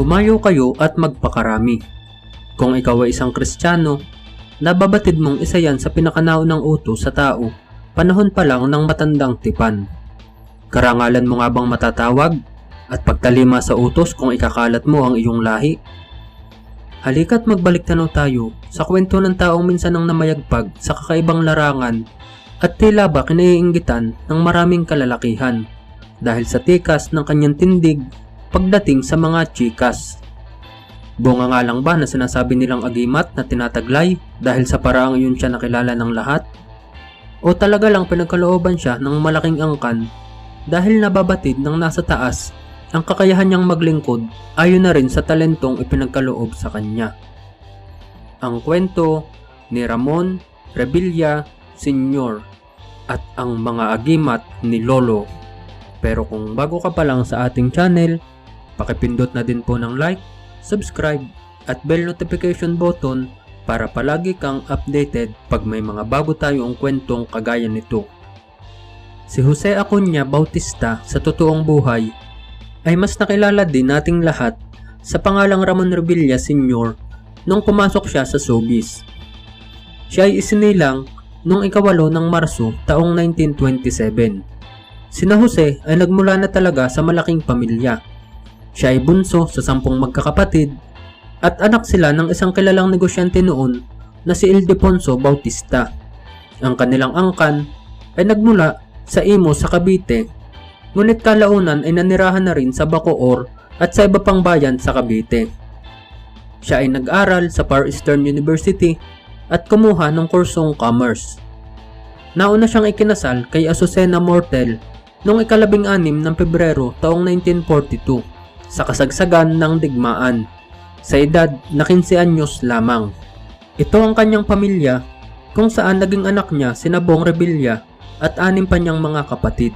Kumayo kayo at magpakarami. Kung ikaw ay isang kristyano, nababatid mong isa yan sa pinakanao ng utos sa tao, panahon pa lang ng matandang tipan. Karangalan mo nga bang matatawag at pagtalima sa utos kung ikakalat mo ang iyong lahi? Halika't magbalik tanaw tayo sa kwento ng taong minsan ang namayagpag sa kakaibang larangan at tila ba kinaiinggitan ng maraming kalalakihan dahil sa tikas ng kanyang tindig pagdating sa mga chikas. Bunga nga lang ba na sinasabi nilang agimat na tinataglay dahil sa paraang yun siya nakilala ng lahat? O talaga lang pinagkalooban siya ng malaking angkan dahil nababatid ng nasa taas ang kakayahan niyang maglingkod ayon na rin sa talentong ipinagkaloob sa kanya. Ang kwento ni Ramon Revilla Sr. at ang mga agimat ni Lolo. Pero kung bago ka pa lang sa ating channel, pakipindot na din po ng like, subscribe at bell notification button para palagi kang updated pag may mga bago tayong kwentong kagaya nito. Si Jose Acuña Bautista sa totoong buhay ay mas nakilala din nating lahat sa pangalang Ramon Revilla Sr. nung pumasok siya sa showbiz. Siya ay isinilang noong ikawalo ng Marso taong 1927. Sina Jose ay nagmula na talaga sa malaking pamilya. Siya ay bunso sa sampung magkakapatid at anak sila ng isang kilalang negosyante noon na si Ildefonso Bautista. Ang kanilang angkan ay nagmula sa Imo sa Cavite ngunit kalaunan ay nanirahan na rin sa Bacoor at sa iba pang bayan sa Cavite. Siya ay nag-aral sa Far Eastern University at kumuha ng kursong commerce. Nauna siyang ikinasal kay Azucena Mortel noong ikalabing anim ng Pebrero taong 1942 sa kasagsagan ng digmaan sa edad na 15 anyos lamang. Ito ang kanyang pamilya kung saan naging anak niya si Nabong Revilla at anim pa niyang mga kapatid.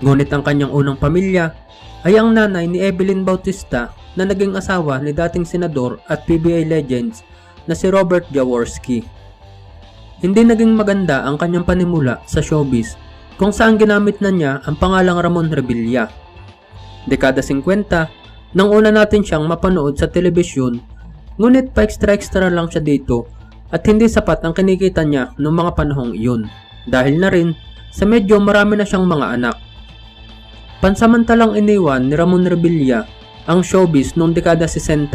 Ngunit ang kanyang unang pamilya ay ang nanay ni Evelyn Bautista na naging asawa ni dating senador at PBA legends na si Robert Jaworski. Hindi naging maganda ang kanyang panimula sa showbiz kung saan ginamit na niya ang pangalang Ramon Revilla. Dekada 50, nang una natin siyang mapanood sa telebisyon, ngunit pa extra-extra lang siya dito at hindi sapat ang kinikita niya noong mga panahong iyon dahil na rin sa medyo marami na siyang mga anak. Pansamantalang iniwan ni Ramon Revilla ang showbiz noong dekada 60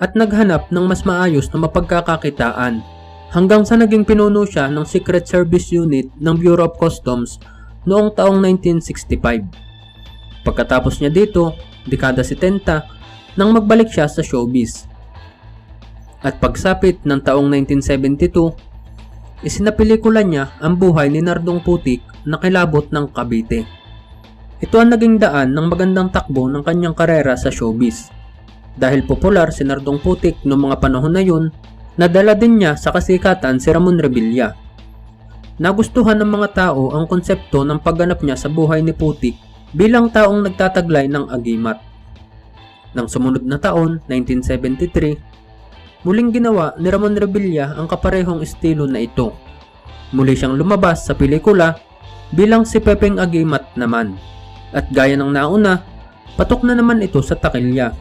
at naghanap ng mas maayos na mapagkakakitaan hanggang sa naging pinuno siya ng Secret Service Unit ng Bureau of Customs noong taong 1965. Pagkatapos niya dito, dekada 70, nang magbalik siya sa showbiz. At pagsapit ng taong 1972, isinapelikula niya ang buhay ni Nardong Putik na kilabot ng Cavite. Ito ang naging daan ng magandang takbo ng kanyang karera sa showbiz. Dahil popular si Nardong Putik noong mga panahon na yun, nadala din niya sa kasikatan si Ramon Revilla. Nagustuhan ng mga tao ang konsepto ng pagganap niya sa buhay ni Putik bilang taong nagtataglay ng agimat. Nang sumunod na taon, 1973, muling ginawa ni Ramon Revilla ang kaparehong estilo na ito. Muli siyang lumabas sa pelikula bilang si Pepeng Agimat naman. At gaya ng nauna, patok na naman ito sa takilya.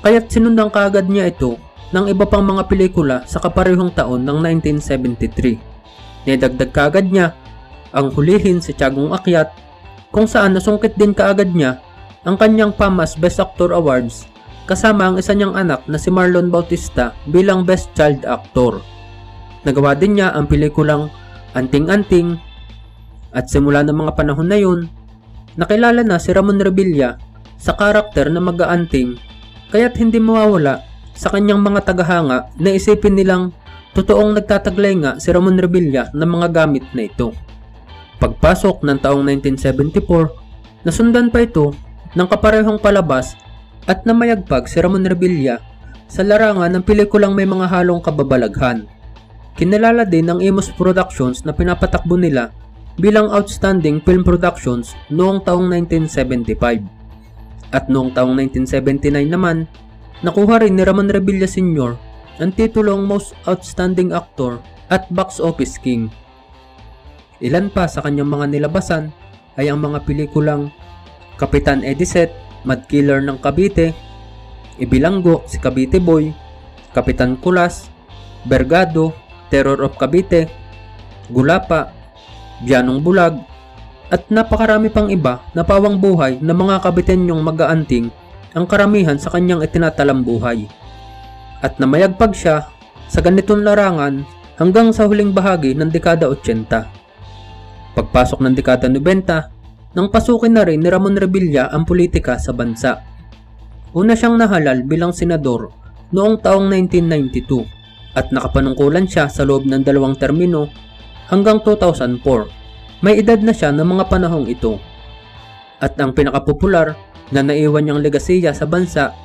Kaya't sinundan kaagad niya ito ng iba pang mga pelikula sa kaparehong taon ng 1973. Nidagdag kaagad niya ang hulihin si Tiagong Akyat kung saan nasungkit din kaagad niya ang kanyang PAMAS Best Actor Awards kasama ang isa niyang anak na si Marlon Bautista bilang Best Child Actor. Nagawa din niya ang pelikulang Anting-Anting at simula ng mga panahon na yun, Nakilala na si Ramon Revilla sa karakter na mag-aanting kaya't hindi mawawala sa kanyang mga tagahanga na isipin nilang totoong nagtataglay nga si Ramon Revilla ng mga gamit na ito. Pagpasok ng taong 1974, nasundan pa ito ng kaparehong palabas at namayagpag si Ramon Revilla sa larangan ng pelikulang may mga halong kababalaghan. Kinalala din ng Imus Productions na pinapatakbo nila bilang Outstanding Film Productions noong taong 1975. At noong taong 1979 naman, nakuha rin ni Ramon Revilla Sr. ang titulong Most Outstanding Actor at Box Office King. Ilan pa sa kanyang mga nilabasan ay ang mga pelikulang Kapitan Ediset, Mad Killer ng Cavite, Ibilanggo si Cavite Boy, Kapitan Kulas, Bergado, Terror of Cavite, Gulapa, Bianong Bulag, at napakarami pang iba na pawang buhay na mga kabitenyong mag-aanting ang karamihan sa kanyang itinatalang buhay. At namayagpag siya sa ganitong larangan hanggang sa huling bahagi ng dekada 80. Pagpasok ng dekada 90, nang pasukin na rin ni Ramon Revilla ang politika sa bansa. Una siyang nahalal bilang senador noong taong 1992 at nakapanungkulan siya sa loob ng dalawang termino hanggang 2004. May edad na siya ng mga panahong ito. At ang pinakapopular na naiwan niyang legasiya sa bansa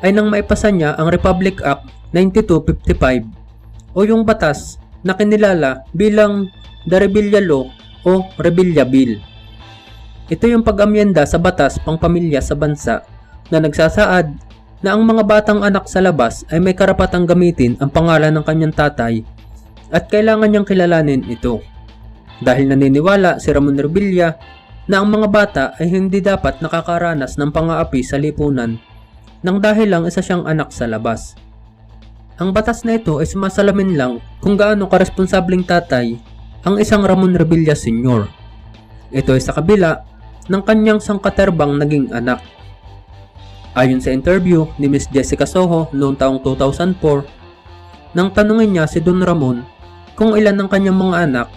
ay nang maipasa niya ang Republic Act 9255 o yung batas na kinilala bilang The Rebilla Law o Rebilla Bill. Ito yung pag-amyenda sa batas pangpamilya sa bansa na nagsasaad na ang mga batang anak sa labas ay may karapatang gamitin ang pangalan ng kanyang tatay at kailangan niyang kilalanin ito. Dahil naniniwala si Ramon Revilla na ang mga bata ay hindi dapat nakakaranas ng pangaapi sa lipunan nang dahil lang isa siyang anak sa labas. Ang batas na ito ay sumasalamin lang kung gaano karesponsabling tatay ang isang Ramon Revilla Sr. Ito ay sa kabila ng kanyang sangkaterbang naging anak. Ayon sa interview ni Miss Jessica Soho noong taong 2004, nang tanungin niya si Don Ramon kung ilan ang kanyang mga anak,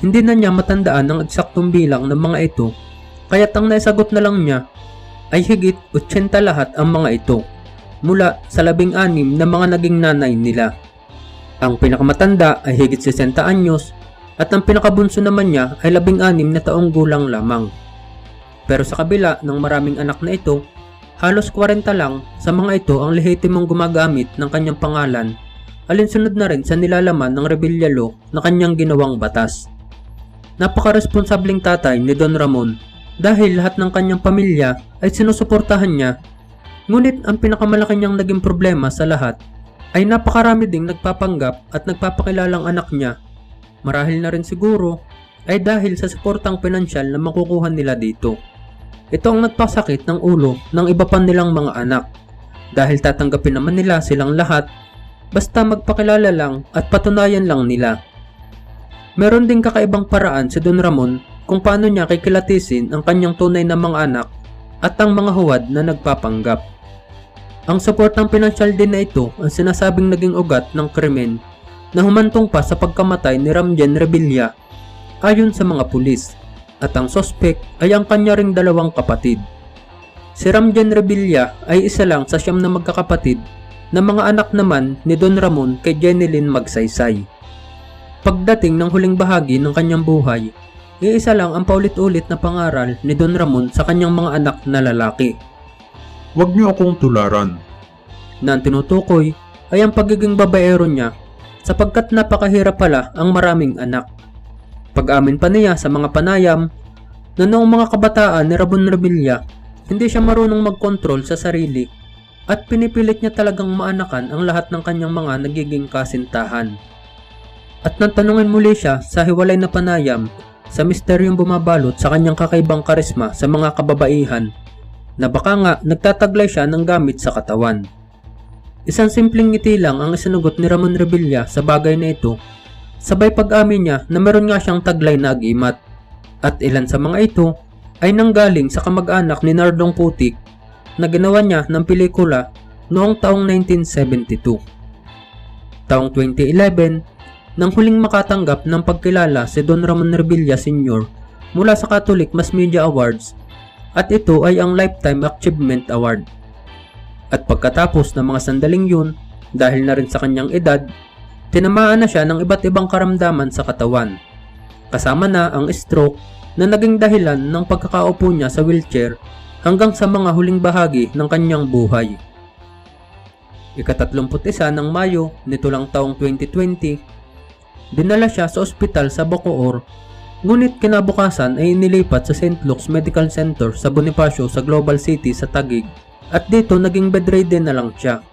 hindi na niya matandaan ang eksaktong bilang ng mga ito, kaya't ang naisagot na lang niya ay higit 80 lahat ang mga ito, mula sa labing anim na mga naging nanay nila. Ang pinakamatanda ay higit 60 anyos at ang pinakabunso naman niya ay labing anim na taong gulang lamang. Pero sa kabila ng maraming anak na ito, halos 40 lang sa mga ito ang lehitimong gumagamit ng kanyang pangalan alinsunod na rin sa nilalaman ng Rebilla Law na kanyang ginawang batas. Napakaresponsabling tatay ni Don Ramon dahil lahat ng kanyang pamilya ay sinusuportahan niya. Ngunit ang pinakamalaki niyang naging problema sa lahat ay napakarami ding nagpapanggap at nagpapakilalang anak niya. Marahil na rin siguro ay dahil sa suportang pinansyal na makukuha nila dito. Ito ang nagpasakit ng ulo ng iba pa nilang mga anak dahil tatanggapin naman nila silang lahat basta magpakilala lang at patunayan lang nila. Meron ding kakaibang paraan si Don Ramon kung paano niya kikilatisin ang kanyang tunay na mga anak at ang mga huwad na nagpapanggap. Ang suportang pinansyal din na ito ang sinasabing naging ugat ng krimen na humantong pa sa pagkamatay ni Ramjen Revilla ayon sa mga pulis at ang sospek ay ang kanya ring dalawang kapatid. Si Ramjen Revilla ay isa lang sa siyam na magkakapatid na mga anak naman ni Don Ramon kay Jenilyn Magsaysay. Pagdating ng huling bahagi ng kanyang buhay, iisa lang ang paulit-ulit na pangaral ni Don Ramon sa kanyang mga anak na lalaki Huwag niyo akong tularan. na ang tinutukoy ay ang pagiging babaero niya sapagkat napakahirap pala ang maraming anak. Pag-amin pa niya sa mga panayam na noong mga kabataan ni Rabon Revilla, hindi siya marunong magkontrol sa sarili at pinipilit niya talagang maanakan ang lahat ng kanyang mga nagiging kasintahan. At nang tanungin muli siya sa hiwalay na panayam sa misteryong bumabalot sa kanyang kakaibang karisma sa mga kababaihan na baka nga nagtataglay siya ng gamit sa katawan. Isang simpleng ngiti lang ang isinugot ni Ramon Revilla sa bagay na ito, sabay pag-amin niya na meron nga siyang taglay na agimat. At ilan sa mga ito ay nanggaling sa kamag-anak ni Nardong Putik na ginawa niya ng pelikula noong taong 1972. Taong 2011, nang huling makatanggap ng pagkilala si Don Ramon Revilla Sr. mula sa Catholic Mass Media Awards at ito ay ang Lifetime Achievement Award. At pagkatapos ng mga sandaling yun, dahil na rin sa kanyang edad, tinamaan na siya ng iba't ibang karamdaman sa katawan. Kasama na ang stroke na naging dahilan ng pagkakaupo niya sa wheelchair hanggang sa mga huling bahagi ng kanyang buhay. Ikatatlumput-isa ng Mayo nito lang taong 2020, dinala siya sa ospital sa Bacoor ngunit kinabukasan ay inilipat sa St. Luke's Medical Center sa Bonifacio sa Global City sa Taguig at dito naging bedridden na lang siya.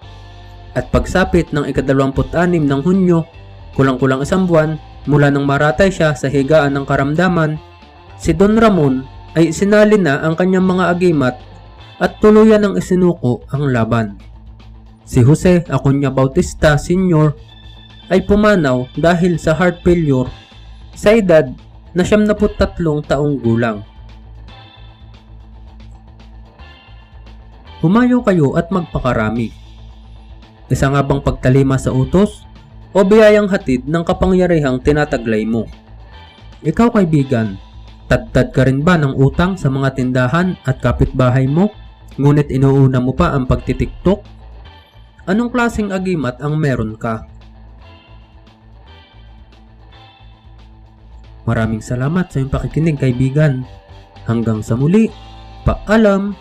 At pagsapit ng ikadalawamput-anim ng Hunyo, kulang-kulang isang buwan mula nang maratay siya sa higaan ng karamdaman, si Don Ramon ay isinali na ang kanyang mga agimat at tuluyan ng isinuko ang laban. Si Jose Acuña Bautista Sr. ay pumanaw dahil sa heart failure sa edad na 73 taong gulang. Humayo kayo at magpakarami. Isa nga bang pagtalima sa utos o biyayang hatid ng kapangyarihang tinataglay mo? Ikaw kaibigan, Tadtad ka rin ba ng utang sa mga tindahan at kapitbahay mo? Ngunit inuuna mo pa ang pagtitiktok? Anong klaseng agimat ang meron ka? Maraming salamat sa iyong pakikinig kaibigan. Hanggang sa muli, paalam!